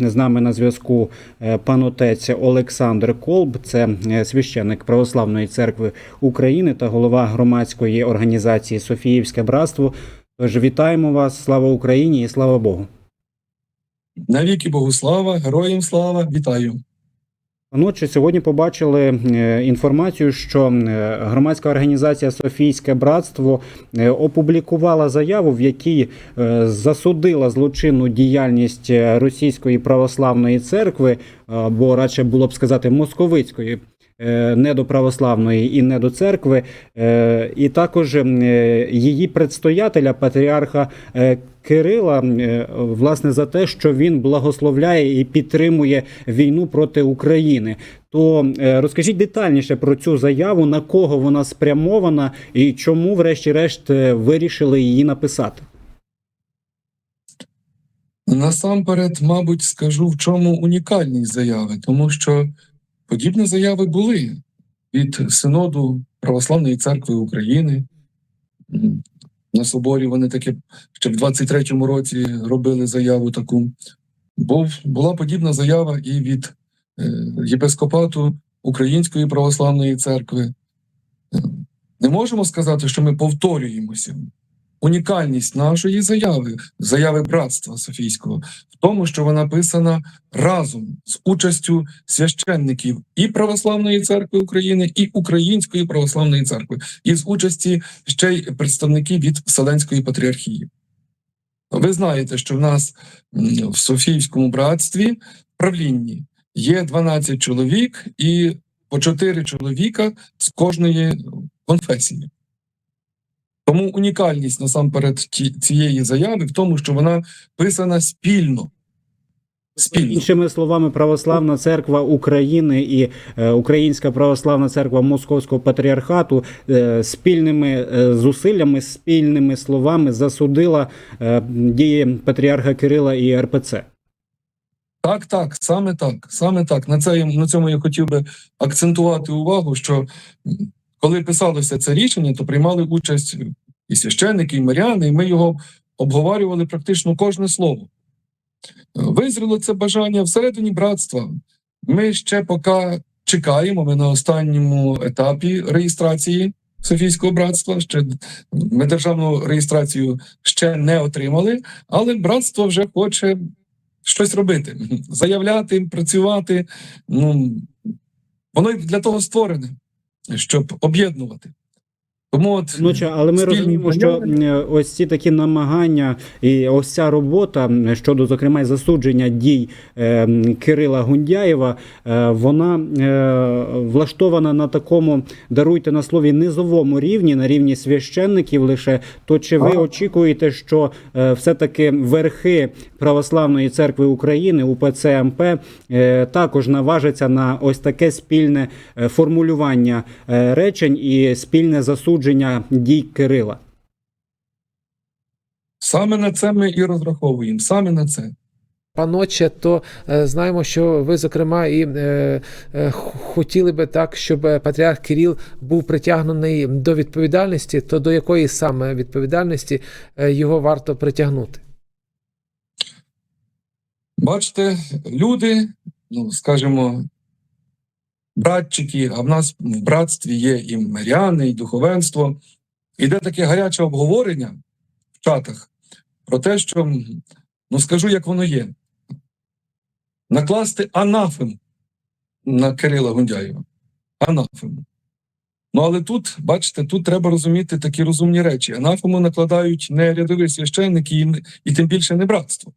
З нами на зв'язку е, пан отець Олександр Колб, це е, священник Православної церкви України та голова громадської організації Софіївське братство. Тож вітаємо вас, слава Україні і слава Богу. Навіки Богу слава, героям слава, вітаю. Ночі сьогодні побачили е, інформацію, що е, громадська організація Софійське братство е, опублікувала заяву, в якій засудила злочинну діяльність Російської православної церкви, або радше було б сказати московицької. Е, Не до православної і не до церкви, Е, і також е, її предстоятеля, патріарха Кирила, власне, за те, що він благословляє і підтримує війну проти України. То розкажіть детальніше про цю заяву, на кого вона спрямована, і чому, врешті-решт, вирішили її написати. Насамперед, мабуть, скажу, в чому унікальність заяви, тому що подібні заяви були від Синоду Православної церкви України. На соборі вони таки ще в 23-му році робили заяву таку. Був, була подібна заява і від е, єпископату Української православної церкви. Е, Не можемо сказати, що ми повторюємося. Унікальність нашої заяви, заяви братства Софійського, в тому, що вона писана разом з участю священників і Православної церкви України, і Української православної церкви, і з участі ще й представників від Вселенської патріархії. Ви знаєте, що в нас в Софійському братстві в правлінні є 12 чоловік і по 4 чоловіка з кожної конфесії. Тому унікальність насамперед цієї заяви в тому, що вона писана спільно. Спільно. Іншими словами, Православна церква України і е, Українська православна церква Московського патріархату е, спільними е, зусиллями, спільними словами засудила е, дії патріарха Кирила і РПЦ. Так, так, саме так, саме так. На це на цьому я хотів би акцентувати увагу, що коли писалося це рішення, то приймали участь і священники, і миряни, і ми його обговорювали практично кожне слово. Визріло це бажання всередині братства. Ми ще поки чекаємо. Ми на останньому етапі реєстрації Софійського братства. Ще ми державну реєстрацію ще не отримали, але братство вже хоче щось робити, заявляти, працювати. Ну воно для того створене, щоб об'єднувати. Тому от Ну, чи- але ми розуміємо, що ось ці такі намагання і ось ця робота щодо зокрема засудження дій е, Кирила Гундяєва, е, вона е, влаштована на такому даруйте на слові низовому рівні, на рівні священників лише. То чи ви А. очікуєте, що е, все-таки верхи Православної церкви України УПЦ МП е, також наважаться на ось таке спільне формулювання речень і спільне засудження дій Кирила? саме на це ми і розраховуємо. Саме на це. Паноче, то е, знаємо, що ви, зокрема, і е, е, хотіли би так, щоб е, патріарх Кирил був притягнений до відповідальності, то до якої саме відповідальності е, його варто притягнути? Бачите, люди, ну скажімо, братчики, а в нас в братстві є і миряни, і духовенство. Іде таке гаряче обговорення в чатах про те, що ну скажу, як воно є. Накласти анафем на Кирила Гундяєва. Анафему. Ну, але тут, бачите, тут треба розуміти такі розумні речі. Анафему накладають не рядові священники і, і тим більше не братство.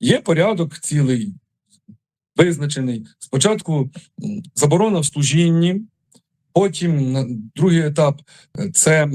Є порядок цілий, визначений. Спочатку заборона в служінні, потім другий етап е, це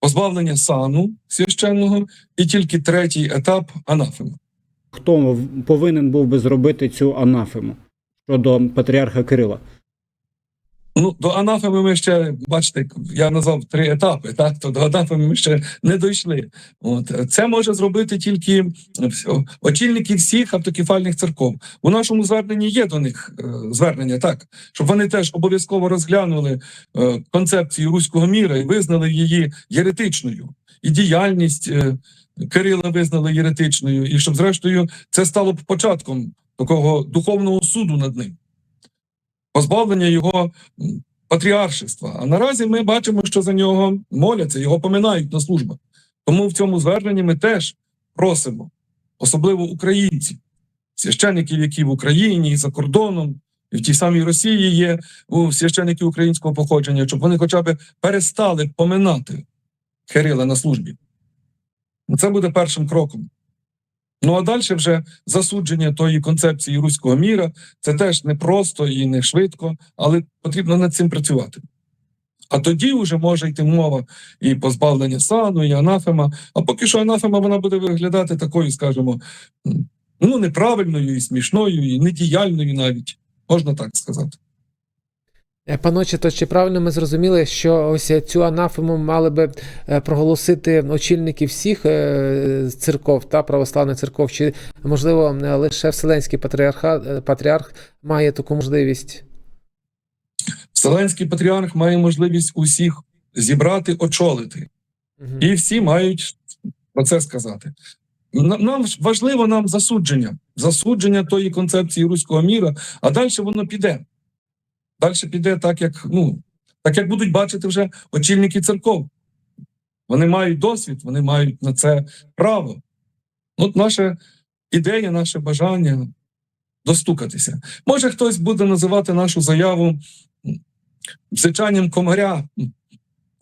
позбавлення сану священного, і тільки третій етап анафема. Хто повинен був би зробити цю анафему щодо патріарха Кирила? Ну, до анафеми ми ще, бачите, я назвав три етапи, так? То до анафеми ми ще не дійшли. От це може зробити тільки вс- очільники всіх автокефальних церков. У нашому зверненні є до них е, звернення, так, щоб вони теж обов'язково розглянули е, концепцію руського міра і визнали її єретичною, і діяльність е, Кирила визнали єретичною, і щоб, зрештою, це стало початком такого духовного суду над ним, позбавлення його патріаршества. А наразі ми бачимо, що за нього моляться, його поминають на службах. Тому в цьому зверненні ми теж просимо, особливо українців, священиків, які в Україні і за кордоном, і в тій самій Росії є у священиків українського походження, щоб вони хоча б перестали поминати Кирила на службі. Це буде першим кроком. Ну а далі вже засудження тої концепції руського міра це теж не просто і не швидко, але потрібно над цим працювати. А тоді вже може йти мова і позбавлення сану, і анафема. А поки що анафема вона буде виглядати такою, скажімо, ну неправильною, і смішною, і недіяльною навіть, можна так сказати. Е, Паноче, то чи правильно ми зрозуміли, що ось цю анафему мали би е, проголосити очільники всіх е, церков та православних церков, чи можливо е, лише Вселенський патріархат е, патріарх має таку можливість? Вселенський патріарх має можливість усіх зібрати, очолити. Мгм. І всі мають про це сказати. Нам нам важливо нам засудження, засудження тої концепції руського міра, а далі воно піде. Далі піде так, як ну так як будуть бачити вже очільники церков. Вони мають досвід, вони мають на це право. От наша ідея, наше бажання достукатися. Може, хтось буде називати нашу заяву м, звичайним комаря.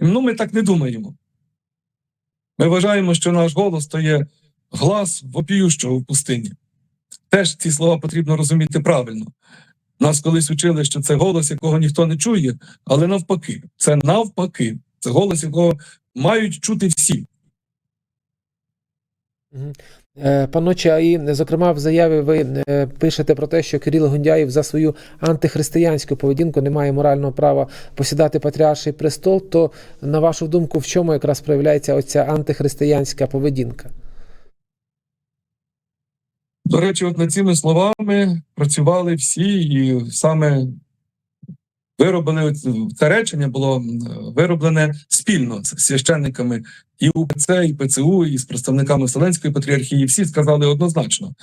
Ну, ми так не думаємо. Ми вважаємо, що наш голос то є глас вопіющого в пустині. Теж ці слова потрібно розуміти правильно. Нас колись учили, що це голос, якого ніхто не чує, але навпаки, це навпаки, це голос, якого мають чути всі. Е, Паноче, а і зокрема в заяві ви е, пишете про те, що Кирил Гундяєв за свою антихристиянську поведінку не має морального права посідати патріарший престол. То на вашу думку, в чому якраз проявляється оця антихристиянська поведінка? До речі, от над цими словами працювали всі, і саме вироблене це речення було вироблене спільно з священниками і УПЦ, і ПЦУ, і з представниками Вселенської патріархії. Всі сказали однозначно.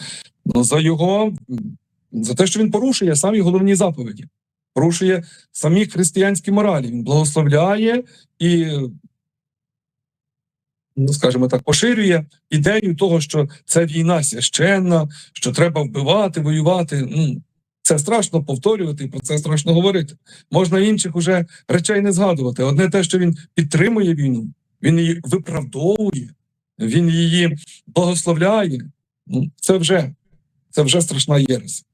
Ну, за його за те, що він порушує самі головні заповіді, порушує самі християнські моралі. Він благословляє і, скажімо так, поширює ідею того, що це війна священна, що треба вбивати, воювати. Ну це страшно повторювати, про це страшно говорити. Можна інших уже речей не згадувати. Одне те, що він підтримує війну, він її виправдовує, він її благословляє. Ну, це вже це вже страшна єресь.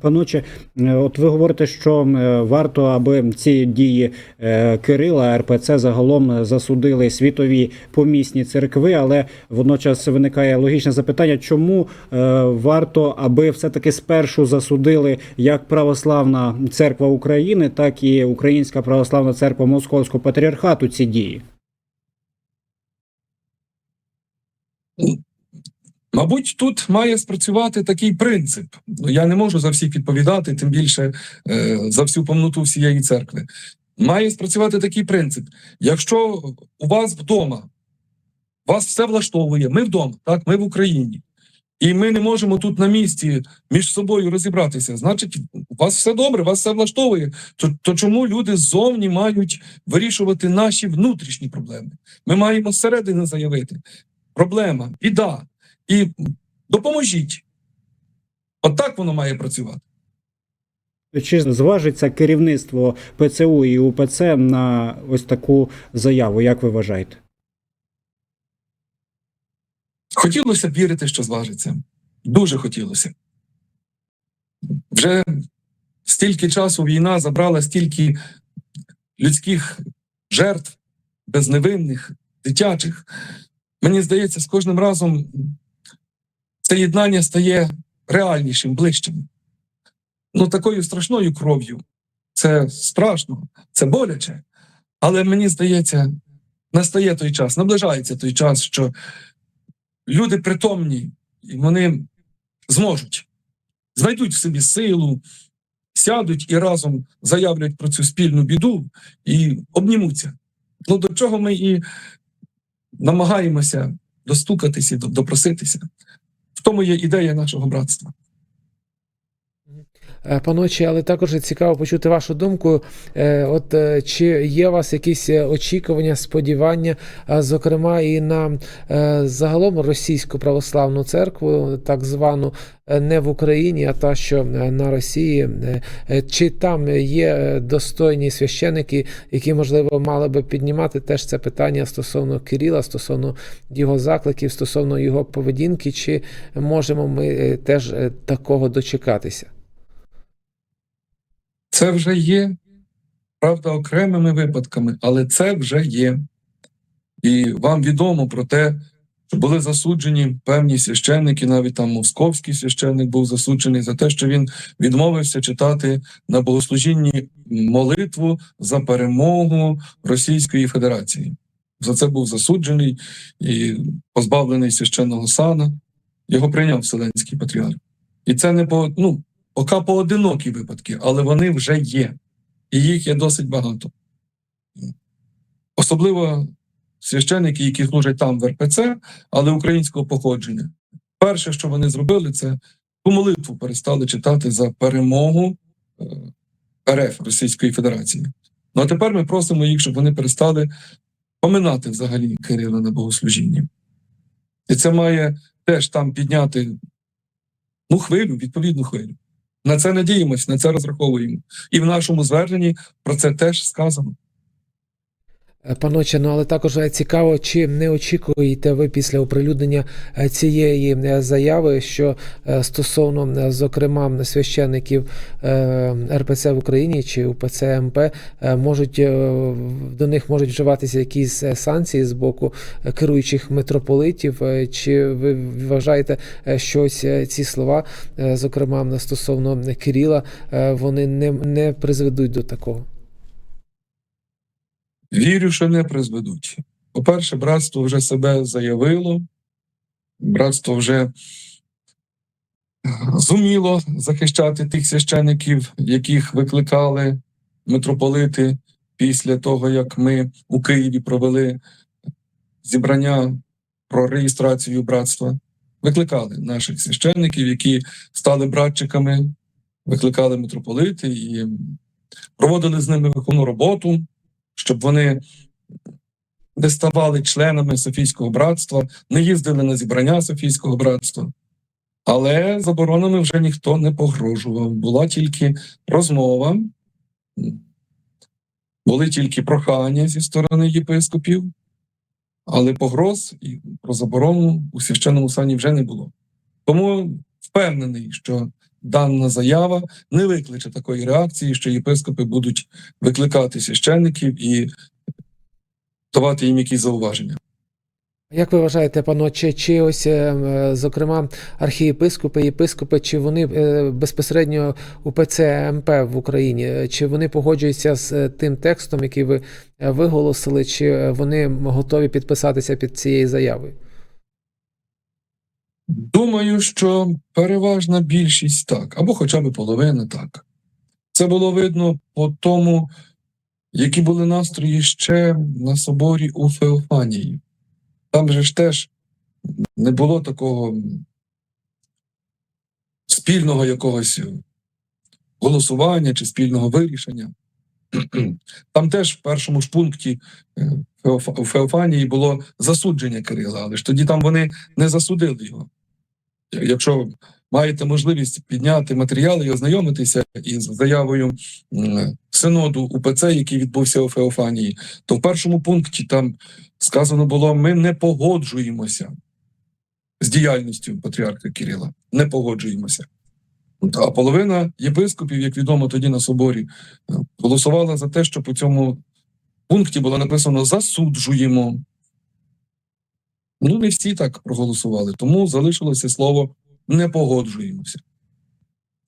Паноче, е, от ви говорите, що е, варто, аби ці дії е, Кирила РПЦ загалом засудили світові помісні церкви, але водночас виникає логічне запитання, чому варто, аби все-таки спершу засудили як Православна церква України, так і Українська православна церква Московського патріархату ці дії. Мабуть, тут має спрацювати такий принцип. Ну, Я не можу за всіх відповідати, тим більше е, за всю повноту всієї церкви. Має спрацювати такий принцип. Якщо у вас вдома вас все влаштовує, ми вдома, так, ми в Україні, і ми не можемо тут на місці між собою розібратися. Значить, у вас все добре, вас все влаштовує. То, то чому люди ззовні мають вирішувати наші внутрішні проблеми? Ми маємо зсередини заявити: проблема, біда. І допоможіть. От воно має працювати. Чи зважиться керівництво ПЦУ і УПЦ на ось таку заяву? Як ви вважаєте? Хотілося б вірити, що зважиться. Дуже хотілося. Вже стільки часу війна забрала стільки людських жертв, безневинних, дитячих. Мені здається, з кожним разом це єднання стає реальнішим, ближчим. Ну, такою страшною кров'ю. Це страшно, це боляче. Але мені здається, настає той час, наближається той час, що люди притомні, і вони зможуть, знайдуть в собі силу, сядуть і разом заявлять про цю спільну біду і обнімуться. Ну, до чого ми і намагаємося достукатися, до- допроситися. В тому є ідея нашого братства. Е, Паночі, але також цікаво почути вашу думку. Е, От е, чи є у вас якісь очікування, сподівання, зокрема, і на загалом російську православну церкву, так звану не в Україні, а та, що на Росії, чи там є достойні священики, які можливо мали би піднімати теж це питання стосовно Кирила, стосовно його закликів, стосовно його поведінки, чи можемо ми теж такого дочекатися? Це вже є, правда, окремими випадками, але це вже є. І вам відомо про те, що були засуджені певні священники, навіть там московський священник був засуджений за те, що він відмовився читати на богослужінні молитву за перемогу Російської Федерації. За це був засуджений і позбавлений священного сана. Його прийняв Вселенський патріарх. І це не по, ну, поки поодинокі випадки, але вони вже є. І їх є досить багато. Особливо священники, які служать там в РПЦ, але українського походження. Перше, що вони зробили, це ту молитву перестали читати за перемогу е, РФ Російської Федерації. Ну а тепер ми просимо їх, щоб вони перестали поминати взагалі Кирила на богослужінні. І це має теж там підняти ну, хвилю, відповідну хвилю. На це надіємось, на це розраховуємо. І в нашому зверненні про це теж сказано. Е, Паноче, ну але також е, цікаво, чи не очікуєте ви після оприлюднення е, цієї заяви, що стосовно, зокрема, священників РПЦ в Україні чи УПЦ МП можуть до них можуть вживатися якісь санкції з боку керуючих митрополитів? Чи ви вважаєте, що ось ці слова, зокрема стосовно Кирила, вони не, не призведуть до такого? Вірю, що не призведуть. По-перше, братство вже себе заявило, братство вже зуміло захищати тих священиків, яких викликали митрополити після того, як ми у Києві провели зібрання про реєстрацію братства. Викликали наших священників, які стали братчиками, викликали митрополити і проводили з ними виховну роботу щоб вони не ставали членами Софійського братства, не їздили на зібрання Софійського братства. Але заборонами вже ніхто не погрожував. Була тільки розмова, були тільки прохання зі сторони єпископів, але погроз про заборону у священному сані вже не було. Тому впевнений, що дана заява не викличе такої реакції, що єпископи будуть викликати священників і давати їм якісь зауваження. Як ви вважаєте, пано, чи, ось, е, е, зокрема, архієпископи, єпископи, чи вони е, безпосередньо у ПЦМП в Україні, чи вони погоджуються з тим текстом, який ви виголосили, чи вони готові підписатися під цією заявою? Думаю, що переважна більшість так, або хоча б половина так. Це було видно по тому, які були настрої ще на соборі у Феофанії. Там же ж теж не було такого спільного якогось голосування чи спільного вирішення. Там теж в першому ж пункті е, у Феофанії було засудження Кирила, але ж тоді там вони не засудили його. Якщо маєте можливість підняти матеріали і ознайомитися із заявою синоду УПЦ, який відбувся у Феофанії, то в першому пункті там сказано було: ми не погоджуємося з діяльністю патріарха Кирила. Не погоджуємося. А половина єпископів, як відомо тоді на соборі, е, голосувала за те, що по цьому пункті було написано засуджуємо. Ну, не всі так проголосували, тому залишилося слово не погоджуємося.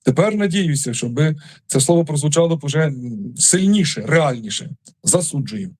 Тепер надіюся, щоб це слово прозвучало вже сильніше, реальніше. Засуджуємо.